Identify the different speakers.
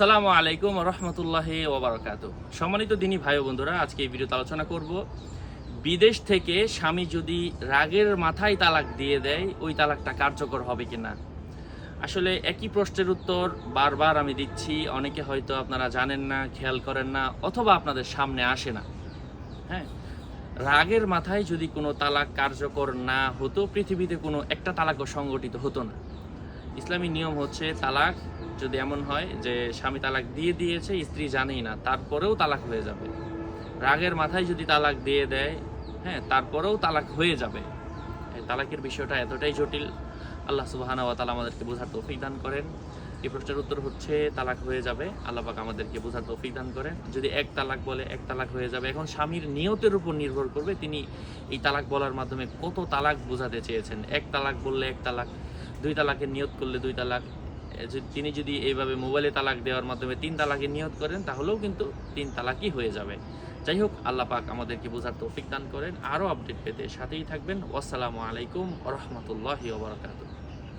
Speaker 1: আসসালামু আলাইকুম রহমতুল্লাহ ওবরাকাত। সম্মানিত দিনী ভাই বন্ধুরা, আজকে এই ভিডিওতে আলোচনা করব, বিদেশ থেকে স্বামী যদি রাগের মাথায় তালাক দিয়ে দেয়, ওই তালাকটা কার্যকর হবে কিনা? আসলে একই প্রশ্নের উত্তর বারবার আমি দিচ্ছি, অনেকে হয়তো আপনারা জানেন না, খেয়াল করেন না, অথবা আপনাদের সামনে আসে না। হ্যাঁ রাগের মাথায় যদি কোনো তালাক কার্যকর না হতো, পৃথিবীতে কোনো একটা তালাকও সংগঠিত হতো না। ইসলামী নিয়ম হচ্ছে তালাক যদি এমন হয় যে স্বামী তালাক দিয়ে দিয়েছে, স্ত্রী জানেই না, তারপরেও তালাক হয়ে যাবে। রাগের মাথায় যদি তালাক দিয়ে দেয় হ্যাঁ তারপরেও তালাক হয়ে যাবে। তালাকের বিষয়টা এতটাই জটিল। আল্লাহ সুবাহানা ওয়া তালা আমাদেরকে বোঝার তৌফিক দান করেন। এই প্রশ্নের উত্তর হচ্ছে, তালাক হয়ে যাবে। আল্লাহ পাক আমাদেরকে বোঝার তৌফিক দান করেন। যদি এক তালাক বলে, এক তালাক হয়ে যাবে। এখন স্বামীর নিয়তের উপর নির্ভর করবে তিনি এই তালাক বলার মাধ্যমে কত তালাক বোঝাতে চেয়েছেন। এক তালাক বললে এক তালাক দুই তালাকের নিয়োগ করলে দুই তালাক। তিনি যদি এইভাবে মোবাইলে তালাক দেওয়ার মাধ্যমে তিন তালাকে নিয়ত করেন, তাহলেও কিন্তু তিন তালাকই হয়ে যাবে। যাই হোক, আল্লাহ পাক আমাদেরকে বোঝার তৌফিক দান করেন। আরও আপডেট পেতে সাথেই থাকবেন। আসসালামু আলাইকুম রহমতুল্লাহ ওবরাকাতুহ